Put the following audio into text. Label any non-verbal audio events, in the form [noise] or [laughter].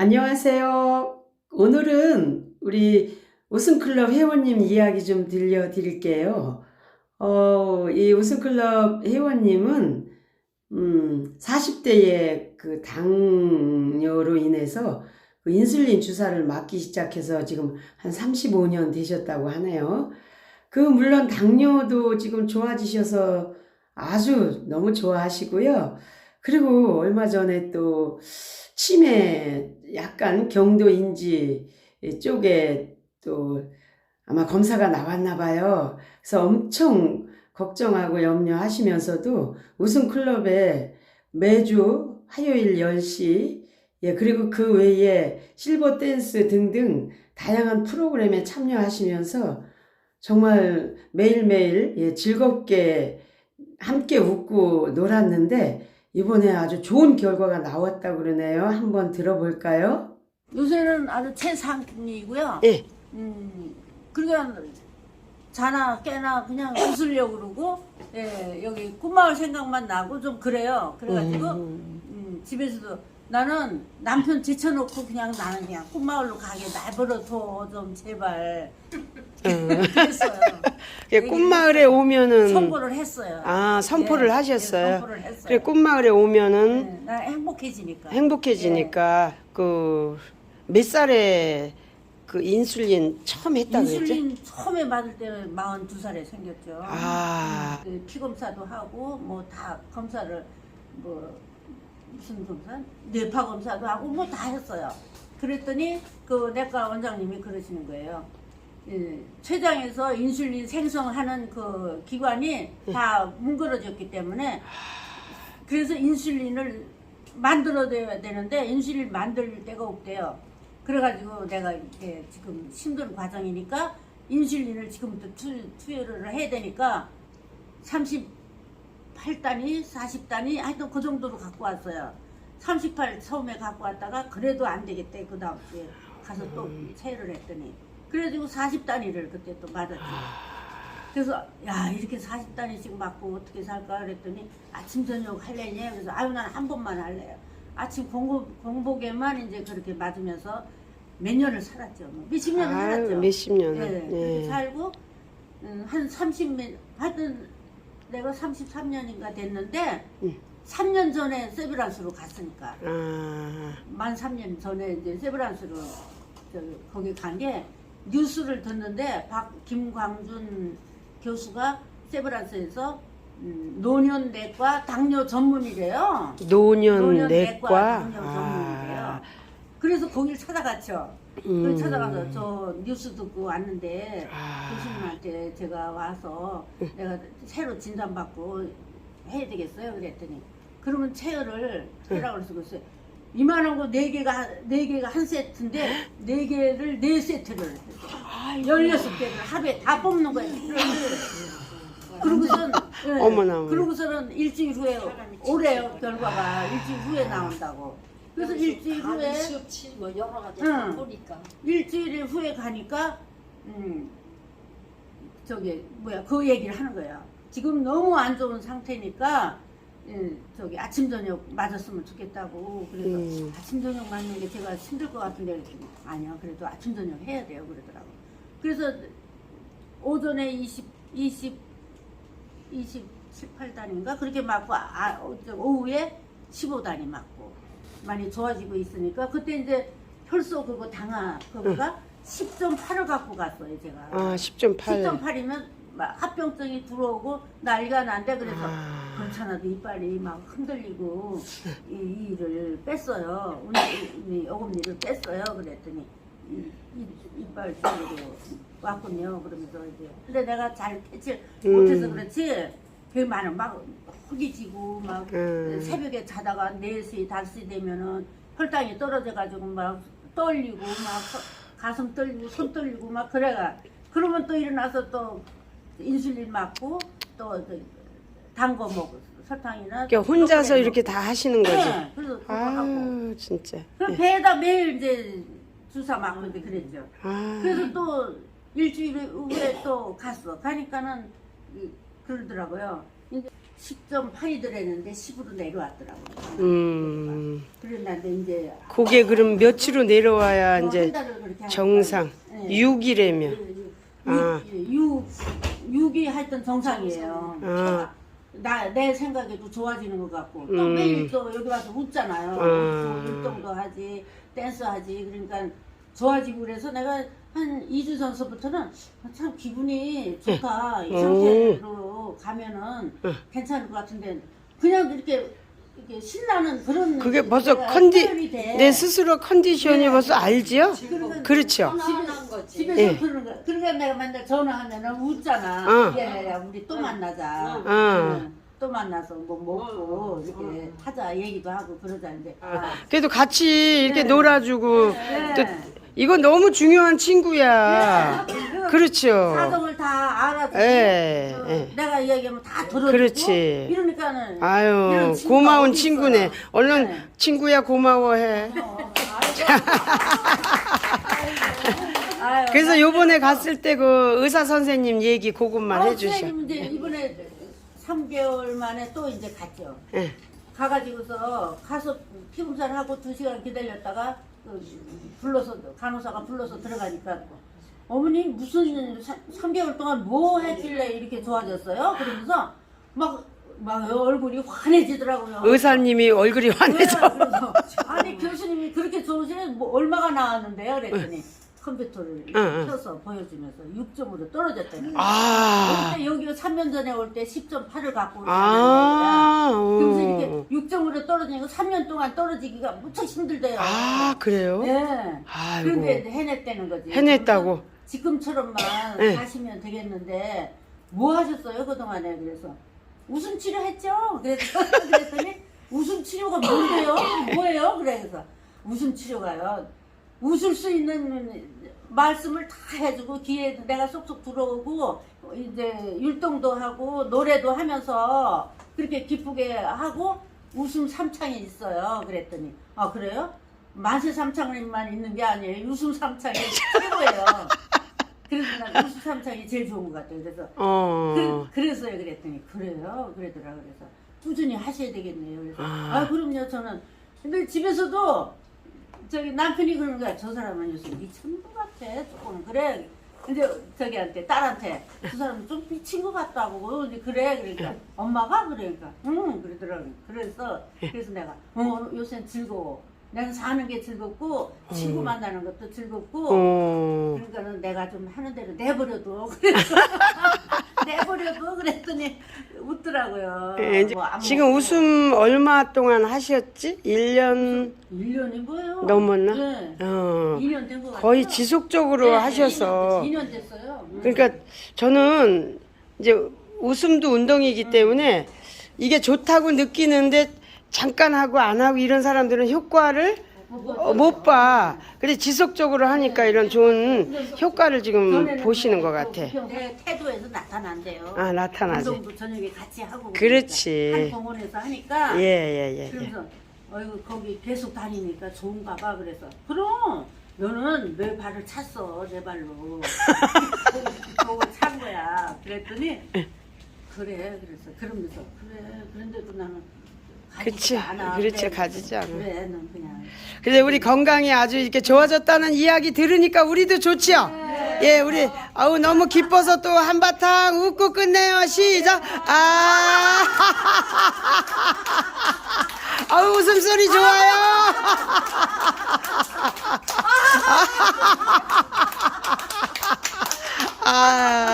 안녕하세요. 오늘은 우리 우승클럽 회원님 이야기 좀 들려드릴게요. 어, 이 우승클럽 회원님은, 음, 40대에 그 당뇨로 인해서 그 인슐린 주사를 맞기 시작해서 지금 한 35년 되셨다고 하네요. 그, 물론 당뇨도 지금 좋아지셔서 아주 너무 좋아하시고요. 그리고 얼마 전에 또 치매 약간 경도인지 쪽에 또 아마 검사가 나왔나 봐요. 그래서 엄청 걱정하고 염려하시면서도 우승클럽에 매주 화요일 10시 예, 그리고 그 외에 실버 댄스 등등 다양한 프로그램에 참여하시면서 정말 매일매일 예, 즐겁게 함께 웃고 놀았는데 이번에 아주 좋은 결과가 나왔다고 그러네요. 한번 들어볼까요? 요새는 아주 최상이고요. 예. 음, 그러니까 자나 깨나 그냥 [coughs] 웃으려고 그러고, 예, 여기 꿈마을 생각만 나고 좀 그래요. 그래가지고, 음, 집에서도 나는 남편 제쳐놓고 그냥 나는 그냥 꿈마을로 가게 내버려둬 좀 제발. 그랬어요. [laughs] 예, 꽃마을에 오면은 선고를 했어요. 아 선포를 예, 하셨어요. 예, 선포를 했어요. 그래 꽃마을에 오면은 예, 난 행복해지니까. 행복해지니까 그 몇 살에 그 인슐린 처음 했다 그랬지? 인슐린 처음에 맞을 때는 42살에 생겼죠. 아. 그 피검사도 하고 뭐 다 검사를 뭐 무슨 검사? 뇌파 검사도 하고 뭐 다 했어요. 그랬더니 그 내과 원장님이 그러시는 거예요. 예, 췌장에서 인슐린 생성하는 그 기관이 다 뭉그러졌기 때문에 그래서 인슐린을 만들어야 되는데 인슐린 만들 데가 없대요. 그래가지고 내가 이렇게 지금 힘든 과정이니까 인슐린을 지금부터 투, 투여를 해야 되니까 38단위, 40단위 하여튼 그 정도로 갖고 왔어요. 38 처음에 갖고 왔다가 그래도 안 되겠대 그 다음 주에 가서 또 체를 했더니 그래가지고 40단위를 그때 또 맞았지. 그래서 야 이렇게 40단위씩 맞고 어떻게 살까 그랬더니 아침 저녁 할래니 그래서 아유 난 한 번만 할래요. 아침 공복, 공복에만 이제 그렇게 맞으면서 몇 년을 살았죠. 뭐. 몇십 년을 아유, 살았죠. 몇십 년을. 예, 그렇게 예. 살고 음, 한 30몇 하여튼 내가 33년인가 됐는데 음. 3년 전에 세브란스로 갔으니까 아, 만 3년 전에 이제 세브란스로 저 거기 간 게 뉴스를 듣는데 박 김광준 교수가 세브란스에서 음, 노년내과 당뇨 전문이래요. 노년내과. 당뇨 아, 전문이래요. 그래서 거길 찾아갔죠. 음. 그 찾아가서 저 뉴스 듣고 왔는데 아. 교수님한테 제가 와서 내가 새로 진단받고 해야 되겠어요 그랬더니 그러면 체열을 해라고 그래서 글쎄 이만한 거 네 개가 네 개가 한 세트인데 네 개를 네 세트를 했어요. 열여섯 개를 하루에 다 뽑는 거예요. 그러고선 예, 어머나, 어머나. 그러고서는 일주일 후에 오래요 결과가 일주일 후에 나온다고. 그래서 일주일 후에 수업치 뭐 여러 가지 응. 보니까 일주일 후에 가니까 음 저기 뭐야 그 얘기를 하는 거야. 지금 너무 안 좋은 상태니까 예, 저기 아침 저녁 맞았으면 좋겠다고 그래서 음. 아침 저녁 맞는 게 제가 힘들 것 같은데 그랬더니 아니야 그래도 아침 저녁 해야 돼요 그러더라고. 그래서 오전에 20 20 27, 8단인가 그렇게 맞고 아, 어, 저 오후에 15단이 맞고 많이 좋아지고 있으니까 그때 이제 혈소 그거 당화 그거가 10.8을 갖고 갔어요 제가. 아 10.8. 10.8이면 합병증이 들어오고 난리가 난데 그래서 아. 그렇잖아도 이빨이 막 흔들리고 이, 이 일을 뺐어요. 이, 이 어금니를 뺐어요. 그랬더니 이, 이, 이빨 쪽으로 왔군요. 그러면서 이제 근데 내가 잘 캐치 못해서 음. 그렇지 많은 막 허기지고 막 음. 새벽에 자다가 4시, 5시 되면은 혈당이 떨어져가지고 막 떨리고 막 서- 가슴 떨리고 손 떨리고 막 그래가 그러면 또 일어나서 또 인슐린 맞고 또 단 거 먹고 설탕이나 그러니까 혼자서 이렇게 다 하시는 거지. 먹고. 네, 그래서 그거 하고 아 진짜. 그럼 예. 배에다 매일 이제 주사 맞고 이제 그랬죠. 아. 그래서 또 일주일 후에 또 갔어. 가니까는 이- 그러더라고요. 이제 10.8이더랬는데 10으로 내려왔더라고요. 음. 아들한테 이제 그게 그럼 며칠로 내려와야 뭐 이제 한 달을 그렇게 하니까. 정상 네. 6일이면 아. 6, 6이 하여튼 정상이에요. 아. 나, 내 생각에도 좋아지는 것 같고, 또 음. 매일 또 여기 와서 웃잖아요. 아. 웃고 운동도 하지, 댄스 하지. 그러니까 좋아지고 그래서 내가 한 2주 전서부터는 참 기분이 좋다. 이 음. 상태로 가면은 괜찮을 것 같은데, 그냥 이렇게, 이렇게 신나는 그런. 그게 벌써 내가 컨디 표현이 돼. 내 스스로 컨디션이 네. 벌써 알지요? 그러면 그렇죠. 편안한 거지. 집에서 예. 그러는 거야. 그러니까 내가 맨날 전화하면은 웃잖아. 어. 예, 야, 우리 또 만나자. 어. 응. 또 만나서 뭐 먹고 이렇게 하자 얘기도 하고 그러자 이제. 아. 그래도 같이 이렇게 네. 놀아주고 네. 또 이건 너무 중요한 친구야. 그 그렇죠. 사정을 다 알아주고 예, 그 예. 내가 이야기하면 다 들어주고 그렇지. 이러니까는 아유 이런 친구가 고마운 어디 친구네. 있어요. 얼른 네. 친구야 고마워해. 어, [laughs] 아유, 그래서 요번에 갔을 때 그 의사 선생님 얘기 그것만 어, 해주셔. 선생님 이제 이번에 3개월 만에 또 이제 갔죠. 예. 가가지고서 가서 피검사를 하고 두 시간 기다렸다가 그 불러서 간호사가 불러서 들어가니까 어머니 무슨 3 개월 동안 뭐 했길래 이렇게 좋아졌어요? 그러면서 막, 막 얼굴이 환해지더라고요. 의사님이 얼굴이 네, 환해져. 그래서 아니 교수님이 그렇게 좋으시면 뭐 얼마가 나왔는데요? 그랬더니 컴퓨터를 응, 응. 켜서 보여주면서 6점으로 떨어졌다니. 아. 그때 여기 3년 전에 올 때 10.8을 갖고 아. 그래서 어. 이렇게 6점으로 떨어지니까 3년 동안 떨어지기가 무척 힘들대요. 아 그래요? 네. 아이고. 그런데 해냈다는 거지. 해냈다고? 지금처럼만 네. 사시면 되겠는데 뭐 하셨어요 그동안에 그래서 웃음 치료 했죠. 그래서 [laughs] 그랬더니 웃음 치료가 뭔데요? 뭐예요? 그래서 웃음 치료가요. 웃을 수 있는 말씀을 다 해주고 귀에 내가 쏙쏙 들어오고 이제 율동도 하고 노래도 하면서 그렇게 기쁘게 하고 웃음 삼창이 있어요. 그랬더니 아 그래요? 만세 삼창만 있는 게 아니에요. 웃음 삼창이 최고예요. 그래서 난 웃음 삼창이 제일 좋은 것 같아요. 그래서 어. 그, 그래서요. 그랬더니 그래요? 그러더라 그래서 꾸준히 하셔야 되겠네요. 그래서 아. 아, 그럼요. 저는 근데 집에서도 저기 남편이 그러는 거야. 저 사람은 요즘 미친 것 같아. 조금 그래. 근데 저기한테 딸한테 그 사람 좀 미친 것 같다고. 이제 그래. 그러니까 엄마가 그러니까. 응. 그러더라고 그래서 그래서 내가 어 요새 즐거워 내가 사는 게 즐겁고 친구 만나는 것도 즐겁고 어. 그러니까는 내가 좀 하는 대로 내버려둬. [laughs] 그래서 [laughs] 내버려둬 그랬더니 웃더라고요. 예, 이제 뭐안 지금. 웃음 얼마 동안 하셨지? 1년 1년이 뭐예요? 넘었나? 네. 어. 2년 된거 같아요. 거의 지속적으로 네, 하셔서 2년, 됐어요. 음. 그러니까 저는 이제 웃음도 운동이기 때문에 이게 좋다고 느끼는데 잠깐 하고 안 하고 이런 사람들은 효과를 어, 못 봐. 그래 지속적으로 하니까 이런 좋은 효과를 지금 보시는 것뭐 같아. 태도에서 나타난대요. 아 나타나지. 운동도 저녁에 같이 하고 그렇지. 한 공원에서 하니까 예 예예. 예, 그러면서 어이구 거기 계속 다니니까 좋은가 봐 그래서 그럼 너는 내 발을 찼어 내 발로 [laughs] 보고 찬 거야 그랬더니 그래 그래서 그러면서 그래 그런데도 나는 그치. 그렇지. 가지지 않아. 그래 넌 그냥 그래 우리 건강이 아주 이렇게 좋아졌다는 이야기 들으니까 우리도 좋지요. 예, 우리 아우 너무 기뻐서 또 한바탕 웃고 끝내요. 시작. 아, [laughs] 아우 웃음소리 좋아요. [laughs] 아,